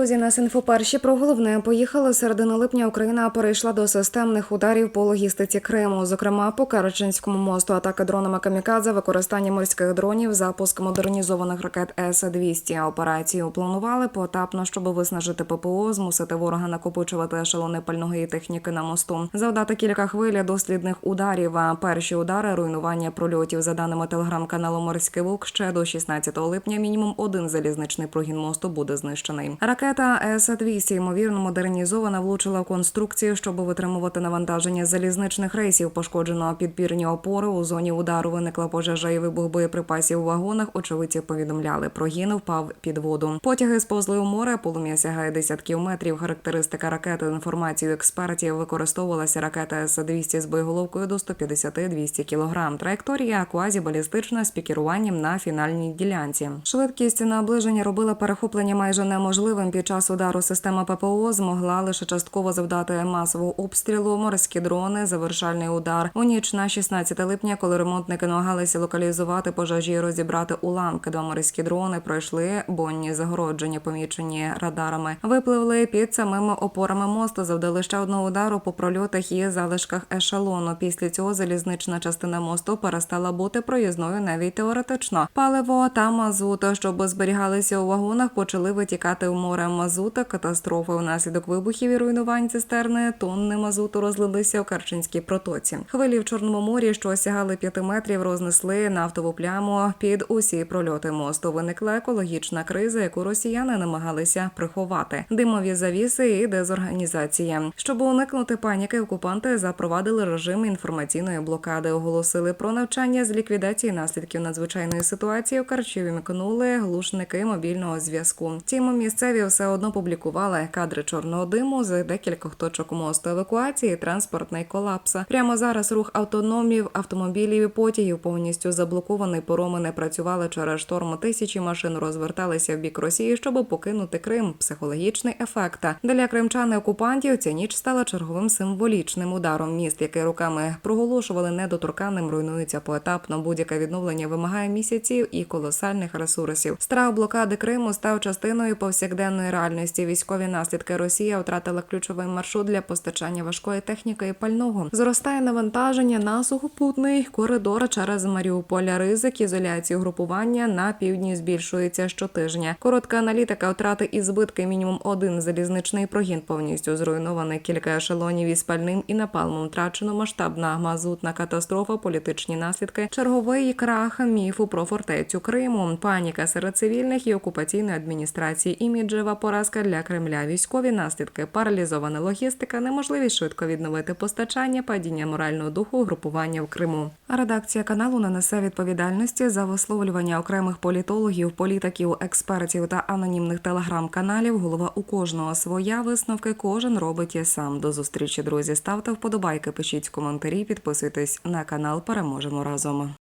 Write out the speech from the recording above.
Друзі, нас інфоперші про головне поїхали середини липня. Україна перейшла до системних ударів по логістиці Криму, зокрема по Карачинському мосту, атаки дронами камікадзе, використання морських дронів, запуск модернізованих ракет С-200. Операцію планували поетапно, щоб виснажити ППО, змусити ворога накопичувати ешелони пальної техніки на мосту, завдати кілька хвиль дослідних ударів. А перші удари руйнування прольотів за даними телеграм-каналу Морський Вовк ще до 16 липня. Мінімум один залізничний прогін мосту буде знищений. Ракета С-200, ймовірно, модернізована, влучила в конструкцію, щоб витримувати навантаження залізничних рейсів. Пошкоджено підпірні опори. У зоні удару виникла пожежа і вибух боєприпасів у вагонах. Очевидці повідомляли. Прогін впав під воду. Потяги сповзли у море. Полум'я сягає десятків метрів. Характеристика ракети. Інформацію експертів використовувалася ракета С-200 з боєголовкою до 150-200 кг. Траєкторія квазібалістична з пікіруванням на фінальній ділянці. Швидкість наближення робила перехоплення майже неможливим. Під час удару система ППО змогла лише частково завдати масового обстрілу. Морські дрони, завершальний удар у ніч на 16 липня, коли ремонтники намагалися локалізувати пожежі і розібрати уламки. Два морські дрони пройшли бонні загородження, помічені радарами. Випливли під самими опорами мосту. Завдали ще одного удару по прольотах і залишках ешелону. Після цього залізнична частина мосту перестала бути проїзною навіть теоретично. Паливо та мазут, щоб зберігалися у вагонах, почали витікати в море мазута. Катастрофи внаслідок вибухів і руйнувань цистерни. Тонни мазуту розлилися в Карчинській протоці. Хвилі в Чорному морі, що осягали 5 метрів, рознесли нафтову пляму під усі прольоти мосту. Виникла екологічна криза, яку росіяни намагалися приховати. Димові завіси і дезорганізація. Щоб уникнути паніки, окупанти запровадили режим інформаційної блокади. Оголосили про навчання з ліквідації наслідків надзвичайної ситуації. У Карчі вімкнули глушники мобільного зв'язку. Втім, місцеві все одно публікували кадри чорного диму з декількох точок мосту евакуації, транспортний колапс. Прямо зараз рух автономів, автомобілів і потягів повністю заблокований. Пороми не працювали через шторм. Тисячі машин розверталися в бік Росії, щоб покинути Крим. Психологічний ефект для кримчан і окупантів. Ця ніч стала черговим символічним ударом. Міст, який руками проголошували недоторканним, руйнується поетапно. Будь-яке відновлення вимагає місяців і колосальних ресурсів. Страх блокади Криму став частиною повсякденної реальності. Військові наслідки Росія втратила ключовий маршрут для постачання важкої техніки і пального. Зростає навантаження на сухопутний коридор через Маріуполя. Ризик ізоляції групування на півдні збільшується щотижня. Коротка аналітика втрати і збитки. Мінімум один залізничний прогін повністю зруйнований. Кілька ешелонів із пальним і напалмом втрачено масштабна мазутна катастрофа, політичні наслідки, черговий крах міфу про фортецю Криму, паніка серед цивільних і окупаційної адміністрації, іміджева поразка для Кремля, військові наслідки, паралізована логістика, неможливість швидко відновити постачання, падіння морального духу, групування в Криму. Редакція каналу не несе відповідальності за висловлювання окремих політологів, політиків, експертів та анонімних телеграм-каналів. Голова у кожного своя висновки. Кожен робить і сам. До зустрічі, друзі. Ставте вподобайки, пишіть коментарі, підписуйтесь на канал. Переможемо разом.